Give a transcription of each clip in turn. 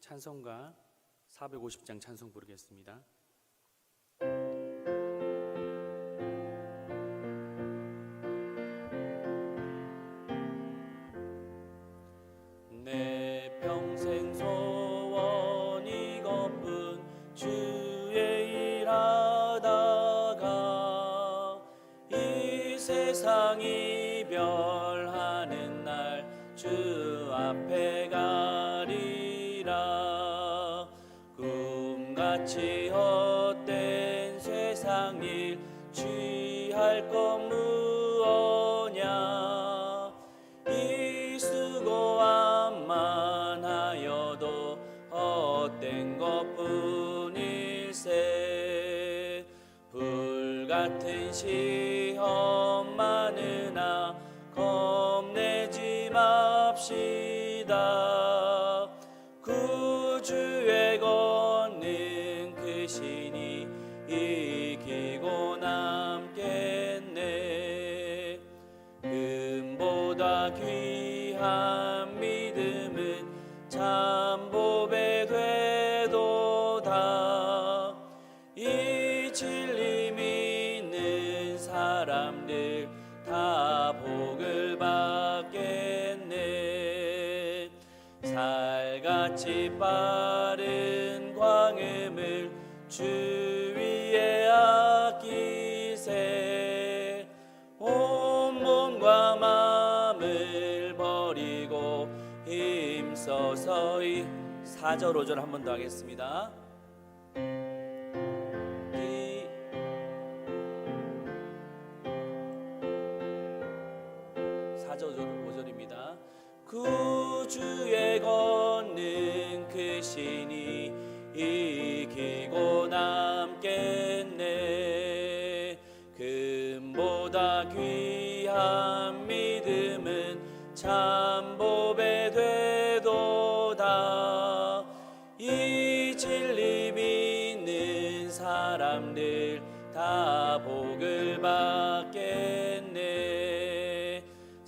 찬송가 450장 찬송 부르겠습니다. 세상 일 취할 것 무엇냐? 이 수고함만 하여도 헛된 것뿐일세. 불같은 시 금보다 귀한 믿음은 참 보 4절 5절 한 번 더 하겠습니다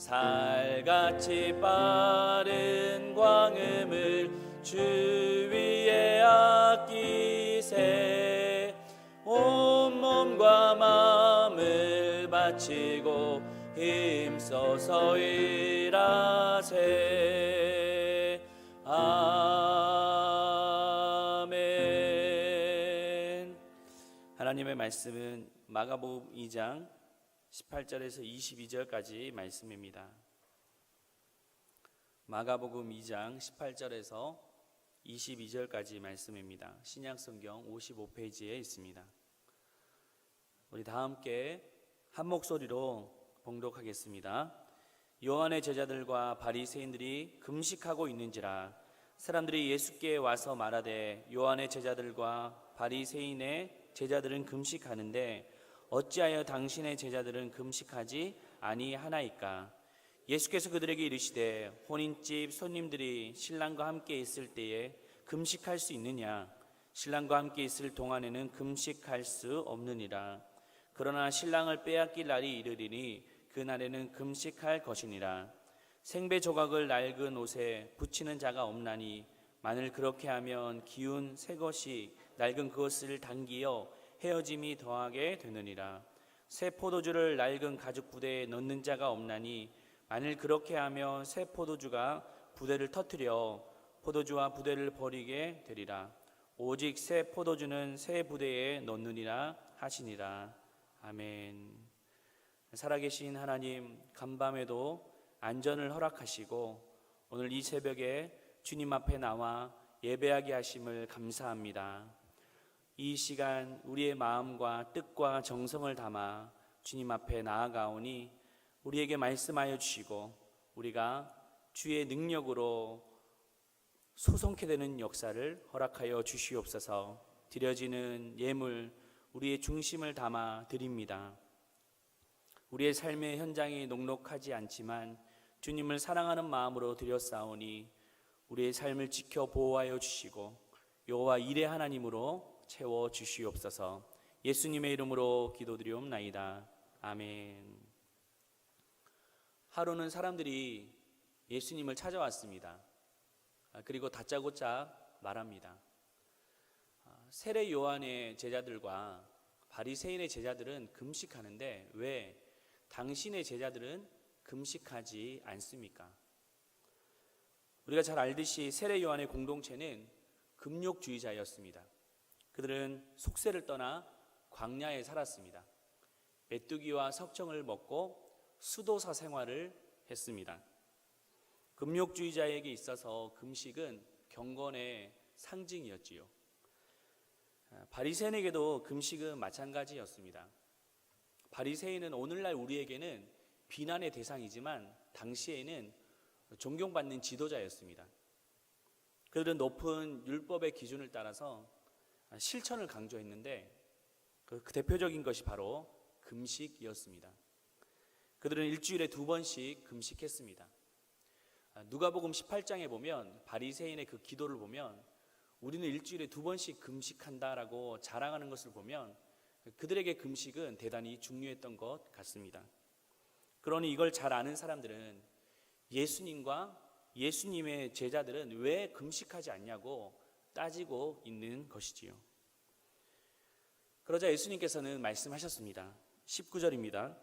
살같이 빠른 광음을 주 위에 아끼세. 온 몸과 마음을 바치고 힘써서 일하세. 아멘. 하나님의 말씀은 마가복음 2장 18절에서 22절까지 말씀입니다. 마가복음 2장 18절에서 22절까지 말씀입니다. 신약 성경 55페이지에 있습니다. 우리 다 함께 한 목소리로 봉독하겠습니다. 요한의 제자들과 바리새인들이 금식하고 있는지라 사람들이 예수께 와서 말하되 요한의 제자들과 바리새인의 제자들은 금식하는데 어찌하여 당신의 제자들은 금식하지 아니하나이까? 예수께서 그들에게 이르시되 혼인집 손님들이 신랑과 함께 있을 때에 금식할 수 있느냐? 신랑과 함께 있을 동안에는 금식할 수 없느니라. 그러나 신랑을 빼앗길 날이 이르리니 그 날에는 금식할 것이니라. 생배 조각을 낡은 옷에 붙이는 자가 없나니 만일 그렇게 하면 기운 새 것이 낡은 그것을 당기어 헤어짐이 더하게 되느니라. 새 포도주를 낡은 가죽 부대에 넣는 자가 없나니 만일 그렇게 하면 새 포도주가 부대를 터뜨려 포도주와 부대를 버리게 되리라. 오직 새 포도주는 새 부대에 넣느니라 하시니라. 아멘. 살아계신 하나님 간밤에도 안전을 허락하시고 오늘 이 새벽에 주님 앞에 나와 예배하게 하심을 감사합니다. 이 시간 우리의 마음과 뜻과 정성을 담아 주님 앞에 나아가오니 우리에게 말씀하여 주시고 우리가 주의 능력으로 소송케 되는 역사를 허락하여 주시옵소서 드려지는 예물 우리의 중심을 담아 드립니다. 우리의 삶의 현장이 녹록하지 않지만 주님을 사랑하는 마음으로 드렸사오니 우리의 삶을 지켜 보호하여 주시고 여호와 일의 하나님으로 채워 주시옵소서. 예수님의 이름으로 기도드리옵나이다. 아멘. 하루는 사람들이 예수님을 찾아왔습니다. 아, 그리고 다짜고짜 말합니다. 아, 세례 요한의 제자들과 바리새인의 제자들은 금식하는데 왜 당신의 제자들은 금식하지 않습니까? 우리가 잘 알듯이 세례 요한의 공동체는 금욕주의자였습니다. 그들은 속세를 떠나 광야에 살았습니다. 메뚜기와 석청을 먹고 수도사 생활을 했습니다. 금욕주의자에게 있어서 금식은 경건의 상징이었지요. 아, 바리새인에게도 금식은 마찬가지였습니다. 바리새인은 오늘날 우리에게는 비난의 대상이지만 당시에는 존경받는 지도자였습니다. 그들은 높은 율법의 기준을 따라서 실천을 강조했는데 그 대표적인 것이 바로 금식이었습니다. 그들은 일주일에 두 번씩 금식했습니다. 아, 누가복음 18장에 보면 바리새인의 그 기도를 보면 우리는 일주일에 두 번씩 금식한다라고 자랑하는 것을 보면 그들에게 금식은 대단히 중요했던 것 같습니다. 그러니 이걸 잘 아는 사람들은 예수님과 예수님의 제자들은 왜 금식하지 않냐고 따지고 있는 것이지요. 그러자 예수님께서는 말씀하셨습니다. 19절입니다.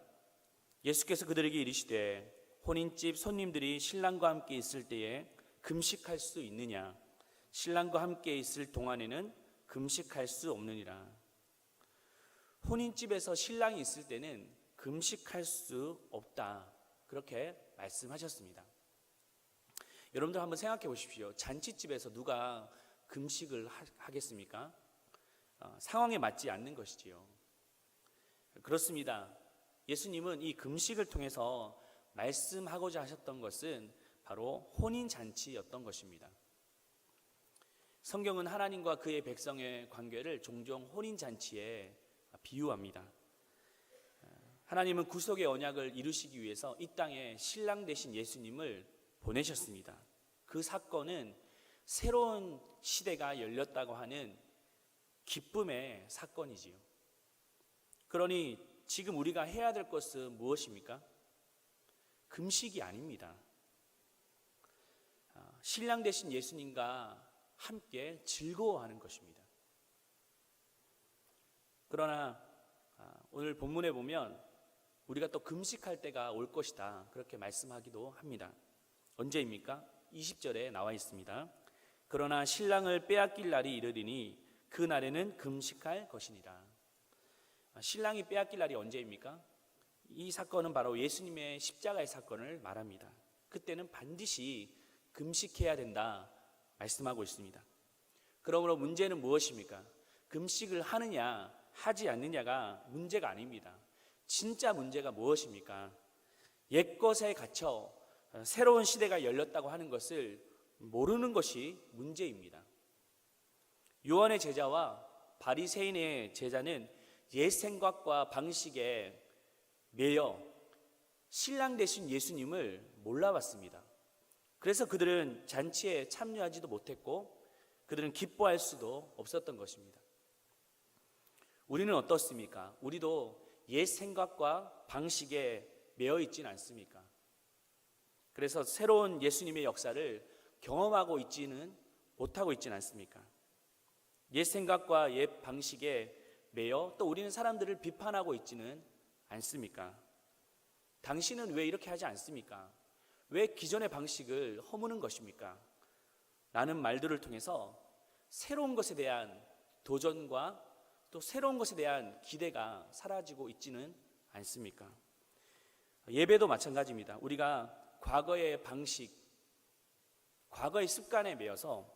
예수께서 그들에게 이르시되 혼인집 손님들이 신랑과 함께 있을 때에 금식할 수 있느냐? 신랑과 함께 있을 동안에는 금식할 수 없느니라. 혼인집에서 신랑이 있을 때는 금식할 수 없다. 그렇게 말씀하셨습니다. 여러분들 한번 생각해 보십시오. 잔치집에서 누가 금식을 하, 겠습니까 어, 상황에 맞지 않는 것이지요. 그렇습니다. 예수님은 이 금식을 통해서 말씀하고자 하셨던 것은 바로 혼인 잔치였던 것입니다. 성경은 하나님과 그의 백성의 관계를 종종 혼인 잔치에 비유합니다. 하나님은 구속의 언약을 이루시기 위해서 이 땅에 신랑 되신 예수님을 보내셨습니다. 그 사건은 새로운 시대가 열렸다고 하는 기쁨의 사건이지요. 그러니 지금 우리가 해야 될 것은 무엇입니까? 금식이 아닙니다. 아, 신랑 되신 예수님과 함께 즐거워하는 것입니다. 그러나 아, 오늘 본문에 보면 우리가 또 금식할 때가 올 것이다. 그렇게 말씀하기도 합니다. 언제입니까? 20절에 나와 있습니다. 그러나 신랑을 빼앗길 날이 이르리니 그 날에는 금식할 것이니라. 아, 신랑이 빼앗길 날이 언제입니까? 이 사건은 바로 예수님의 십자가의 사건을 말합니다. 그때는 반드시 금식해야 된다 말씀하고 있습니다. 그러므로 문제는 무엇입니까? 금식을 하느냐 하지 않느냐가 문제가 아닙니다. 진짜 문제가 무엇입니까? 옛것에 갇혀 새로운 시대가 열렸다고 하는 것을 모르는 것이 문제입니다. 요한의 제자와 바리새인의 제자는 옛 생각과 방식에 매여 신랑 대신 예수님을 몰라봤습니다. 그래서 그들은 잔치에 참여하지도 못했고 그들은 기뻐할 수도 없었던 것입니다. 우리는 어떻습니까? 우리도 옛 생각과 방식에 매여 있지는 않습니까? 그래서 새로운 예수님의 역사를 경험하고 있지는 못하고 있지는 않습니까? 옛 생각과 옛 방식에 매여 또 우리는 사람들을 비판하고 있지는 않습니까? 당신은 왜 이렇게 하지 않습니까? 왜 기존의 방식을 허무는 것입니까? 라는 말들을 통해서 새로운 것에 대한 도전과 또 새로운 것에 대한 기대가 사라지고 있지는 않습니까? 예배도 마찬가지입니다. 우리가 과거의 방식, 과거의 습관에 매여서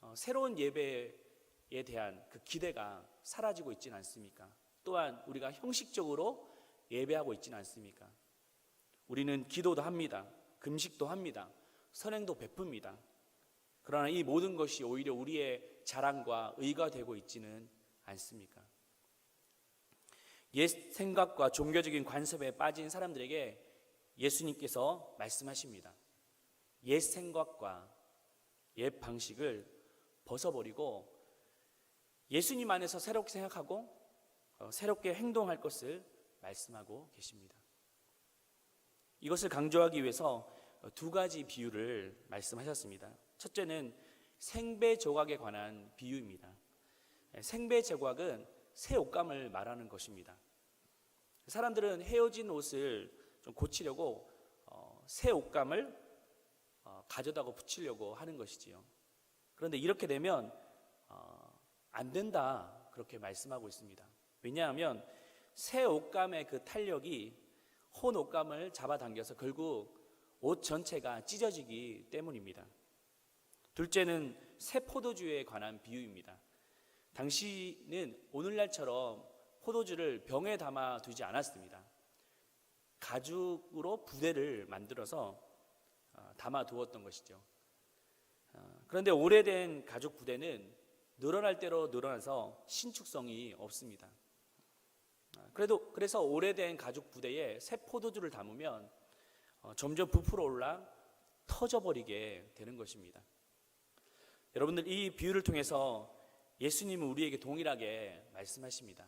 어, 새로운 예배에 대한 그 기대가 사라지고 있지는 않습니까? 또한 우리가 형식적으로 예배하고 있지는 않습니까? 우리는 기도도 합니다. 금식도 합니다. 선행도 베풉니다. 그러나 이 모든 것이 오히려 우리의 자랑과 의가 되고 있지는 않습니까? 옛 생각과 종교적인 관습에 빠진 사람들에게 예수님께서 말씀하십니다. 옛 생각과 옛 방식을 벗어버리고 예수님 안에서 새롭게 생각하고 어, 새롭게 행동할 것을 말씀하고 계십니다. 이것을 강조하기 위해서 두 가지 비유를 말씀하셨습니다. 첫째는 생배 조각에 관한 비유입니다. 생배 조각은 새 옷감을 말하는 것입니다. 사람들은 헤어진 옷을 좀 고치려고 어, 새 옷감을 어, 가져다가 붙이려고 하는 것이지요. 그런데 이렇게 되면 어, 안 된다 그렇게 말씀하고 있습니다. 왜냐하면 새 옷감의 그 탄력이 혼 옷감을 잡아당겨서 결국 옷 전체가 찢어지기 때문입니다. 둘째는 새 포도주에 관한 비유입니다. 당시는 오늘날처럼 포도주를 병에 담아 두지 않았습니다. 가죽으로 부대를 만들어서 어, 담아 두었던 것이죠. 어, 그런데 오래된 가죽 부대는 늘어날 대로 늘어나서 신축성이 없습니다. 어, 그래도 그래서 오래된 가죽 부대에 새 포도주를 담으면 어, 점점 부풀어 올라 터져버리게 되는 것입니다. 여러분들 이 비유를 통해서 예수님은 우리에게 동일하게 말씀하십니다.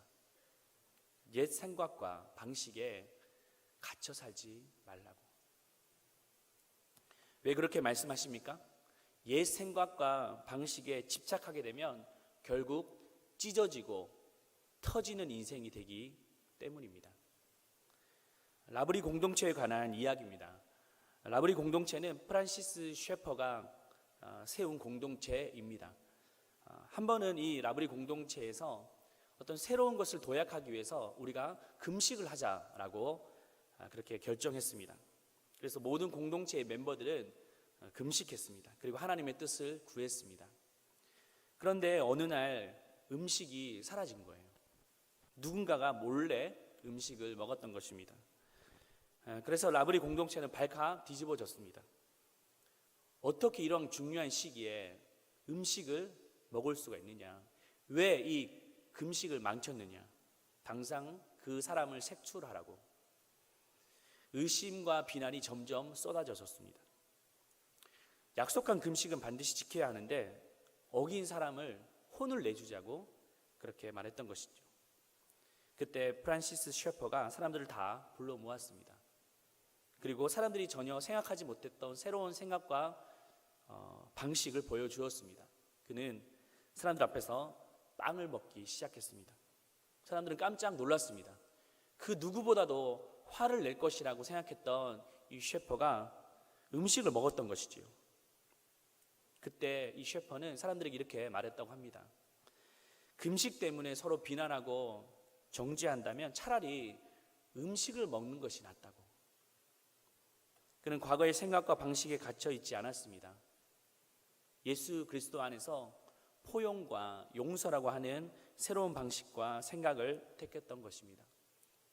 옛 생각과 방식에 갇혀 살지 말라고. 왜 그렇게 말씀하십니까? 옛 생각과 방식에 집착하게 되면 결국 찢어지고 터지는 인생이 되기 때문입니다. 라브리 공동체에 관한 이야기입니다. 라브리 공동체는 프란시스 셰퍼가 어, 세운 공동체입니다. 어, 한 번은 이 라브리 공동체에서 어떤 새로운 것을 도약하기 위해서 우리가 금식을 하자라고 아, 그렇게 결정했습니다. 그래서 모든 공동체의 멤버들은 어, 금식했습니다. 그리고 하나님의 뜻을 구했습니다. 그런데 어느 날 음식이 사라진 거예요. 누군가가 몰래 음식을 먹었던 것입니다. 아, 그래서 라브리 공동체는 발칵 뒤집어졌습니다. 어떻게 이런 중요한 시기에 음식을 먹을 수가 있느냐? 왜 이 금식을 망쳤느냐? 당장 그 사람을 색출하라고 의심과 비난이 점점 쏟아졌습니다. 약속한 금식은 반드시 지켜야 하는데 어긴 사람을 혼을 내주자고 그렇게 말했던 것이죠. 그때 프란시스 셰퍼가 사람들을 다 불러 모았습니다. 그리고 사람들이 전혀 생각하지 못했던 새로운 생각과 어, 방식을 보여주었습니다. 그는 사람들 앞에서 빵을 먹기 시작했습니다. 사람들은 깜짝 놀랐습니다. 그 누구보다도 화를 낼 것이라고 생각했던 이 셰퍼가 음식을 먹었던 것이지요. 그때 이 셰퍼는 사람들에게 이렇게 말했다고 합니다. 금식 때문에 서로 비난하고 정죄한다면 차라리 음식을 먹는 것이 낫다고. 그는 과거의 생각과 방식에 갇혀 있지 않았습니다. 예수 그리스도 안에서 포용과 용서라고 하는 새로운 방식과 생각을 택했던 것입니다.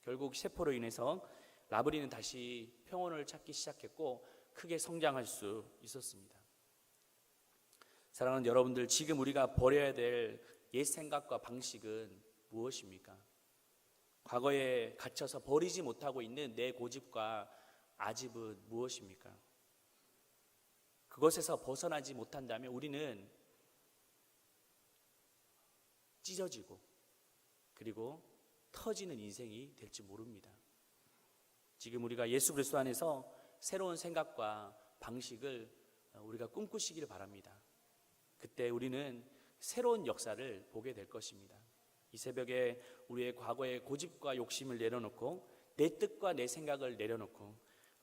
결국 세포로 인해서 라브리는 다시 평온을 찾기 시작했고 크게 성장할 수 있었습니다. 사랑하는 여러분들, 지금 우리가 버려야 될 옛 생각과 방식은 무엇입니까? 과거에 갇혀서 버리지 못하고 있는 내 고집과 아집은 무엇입니까? 그것에서 벗어나지 못한다면 우리는 찢어지고 그리고 터지는 인생이 될지 모릅니다. 지금 우리가 예수 그리스도 안에서 새로운 생각과 방식을 우리가 꿈꾸시기를 바랍니다. 그때 우리는 새로운 역사를 보게 될 것입니다. 이 새벽에 우리의 과거의 고집과 욕심을 내려놓고 내 뜻과 내 생각을 내려놓고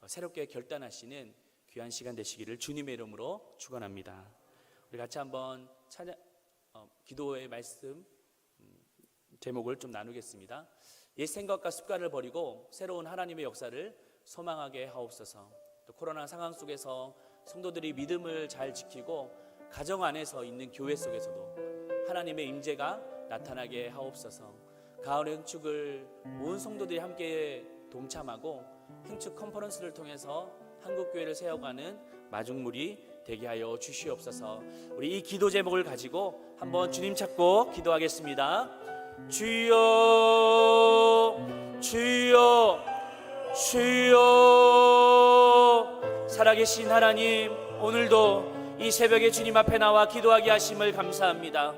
새롭게 결단하시는 귀한 시간 되시기를 주님의 이름으로 축원합니다. 우리 같이 한번 찬양 어, 기도의 말씀 음, 제목을 좀 나누겠습니다. 옛 생각과 습관을 버리고 새로운 하나님의 역사를 소망하게 하옵소서. 또 코로나 상황 속에서 성도들이 믿음을 잘 지키고 가정 안에서 있는 교회 속에서도 하나님의 임재가 나타나게 하옵소서. 가을 행축을 온 성도들이 함께 동참하고 행축 컨퍼런스를 통해서 한국 교회를 세워가는 마중물이 되게 하여 주시옵소서. 우리 이 기도 제목을 가지고 한번 주님 찾고 기도하겠습니다. 주여, 주여, 주여. 살아계신 하나님, 오늘도 이 새벽에 주님 앞에 나와 기도하게 하심을 감사합니다.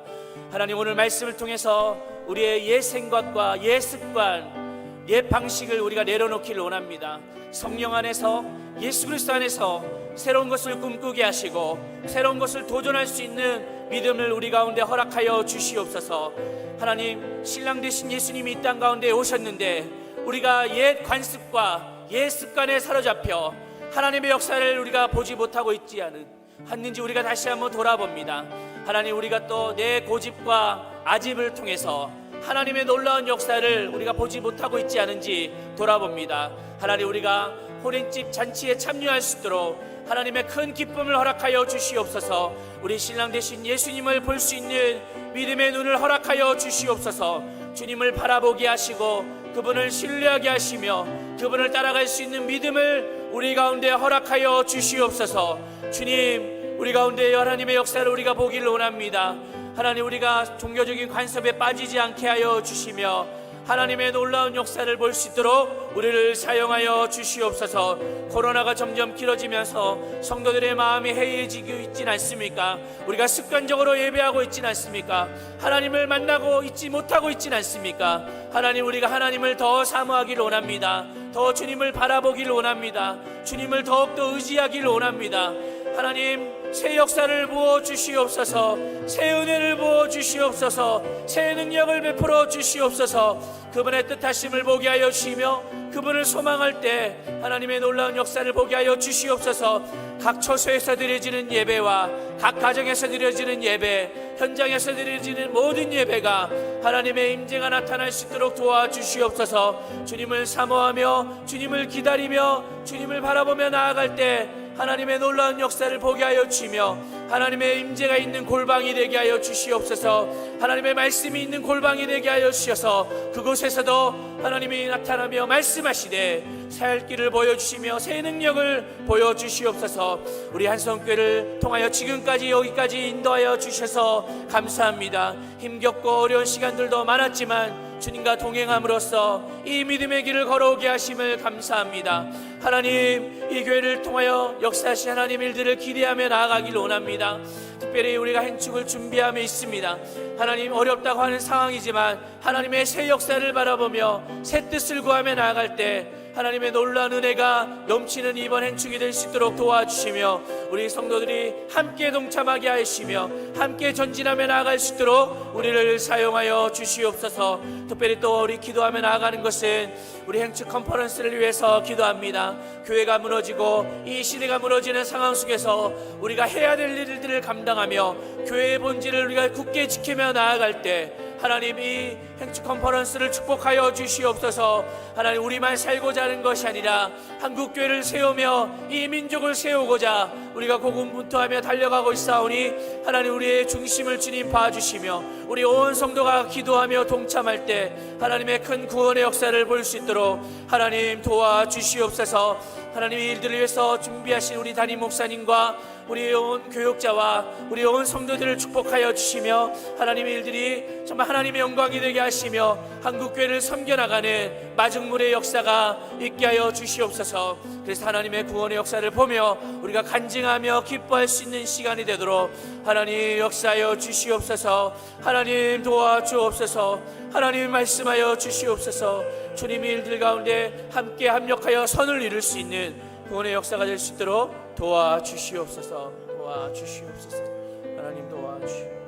하나님 오늘 말씀을 통해서 우리의 옛 생각과 옛 습관 옛 방식을 우리가 내려놓기를 원합니다. 성령 안에서 예수 그리스도 안에서 새로운 것을 꿈꾸게 하시고 새로운 것을 도전할 수 있는 믿음을 우리 가운데 허락하여 주시옵소서. 하나님 신랑 되신 예수님이 이 땅 가운데 오셨는데 우리가 옛 관습과 옛 습관에 사로잡혀 하나님의 역사를 우리가 보지 못하고 있지 않은 했는지 우리가 다시 한번 돌아봅니다. 하나님 우리가 또 내 고집과 아집을 통해서 하나님의 놀라운 역사를 우리가 보지 못하고 있지 않은지 돌아봅니다. 하나님 우리가 호린집 잔치에 참여할 수 있도록 하나님의 큰 기쁨을 허락하여 주시옵소서. 우리 신랑 되신 예수님을 볼 수 있는 믿음의 눈을 허락하여 주시옵소서. 주님을 바라보게 하시고 그분을 신뢰하게 하시며 그분을 따라갈 수 있는 믿음을 우리 가운데 허락하여 주시옵소서. 주님, 우리 가운데 하나님의 역사를 우리가 보기를 원합니다. 하나님 우리가 종교적인 관습에 빠지지 않게 하여 주시며 하나님의 놀라운 역사를 볼 수 있도록 우리를 사용하여 주시옵소서. 코로나가 점점 길어지면서 성도들의 마음이 해이해지고 있진 않습니까? 우리가 습관적으로 예배하고 있진 않습니까? 하나님을 만나고 있지 못하고 있진 않습니까? 하나님 우리가 하나님을 더 사모하기를 원합니다. 더 주님을 바라보기를 원합니다. 주님을 더욱더 의지하기를 원합니다. 하나님 새 역사를 부어 주시옵소서 새 은혜를 부어 주시옵소서 새 능력을 베풀어 주시옵소서. 그분의 뜻하심을 보게 하여 주시며 그분을 소망할 때 하나님의 놀라운 역사를 보게 하여 주시옵소서. 각 처소에서 드려지는 예배와 각 가정에서 드려지는 예배 현장에서 드려지는 모든 예배가 하나님의 임재가 나타날 수 있도록 도와주시옵소서. 주님을 사모하며 주님을 기다리며 주님을 바라보며 나아갈 때 하나님의 놀라운 역사를 보게 하여 주시며 하나님의 임재가 있는 골방이 되게 하여 주시옵소서. 하나님의 말씀이 있는 골방이 되게 하여 주셔서 그곳에서도 하나님이 나타나며 말씀하시되 살 길을 보여주시며 새 능력을 보여주시옵소서. 우리 한성교회를 통하여 지금까지 여기까지 인도하여 주셔서 감사합니다. 힘겹고 어려운 시간들도 많았지만 주님과 동행함으로써 이 믿음의 길을 걸어오게 하심을 감사합니다. 하나님, 이 교회를 통하여 역사하신 하나님 일들을 기대하며 나아가길 원합니다. 특별히 우리가 행축을 준비하며 있습니다. 하나님 어렵다고 하는 상황이지만 하나님의 새 역사를 바라보며 새 뜻을 구하며 나아갈 때 하나님의 놀라운 은혜가 넘치는 이번 행축이 될 수 있도록 도와주시며 우리 성도들이 함께 동참하게 하시며 함께 전진하며 나아갈 수 있도록 우리를 사용하여 주시옵소서. 특별히 또 우리 기도하며 나아가는 것은 우리 행축 컨퍼런스를 위해서 기도합니다. 교회가 무너지고 이 시대가 무너지는 상황 속에서 우리가 해야 될 일들을 감당하며 교회의 본질을 우리가 굳게 지키며 나아갈 때 하나님 이 행축 컨퍼런스를 축복하여 주시옵소서. 하나님 우리만 살고자 하는 것이 아니라 한국 교회를 세우며 이 민족을 세우고자 우리가 고군분투하며 달려가고 있사오니 하나님 우리의 중심을 주님 봐주시며 우리 온 성도가 기도하며 동참할 때 하나님의 큰 구원의 역사를 볼 수 있도록 하나님 도와주시옵소서. 하나님 이 일들을 위해서 준비하신 우리 담임 목사님과 우리 온 교육자와 우리 온 성도들을 축복하여 주시며 하나님의 일들이 정말 하나님의 영광이 되게 하시며 한국 교회를 섬겨나가는 마중물의 역사가 있게 하여 주시옵소서. 그래서 하나님의 구원의 역사를 보며 우리가 간증하며 기뻐할 수 있는 시간이 되도록 하나님 역사하여 주시옵소서. 하나님 도와주옵소서. 하나님 말씀하여 주시옵소서. 주님의 일들 가운데 함께 합력하여 선을 이룰 수 있는 구원의 역사가 될 수 있도록 도와주시옵소서. 도와주시옵소서. 하나님 도와주시옵소서.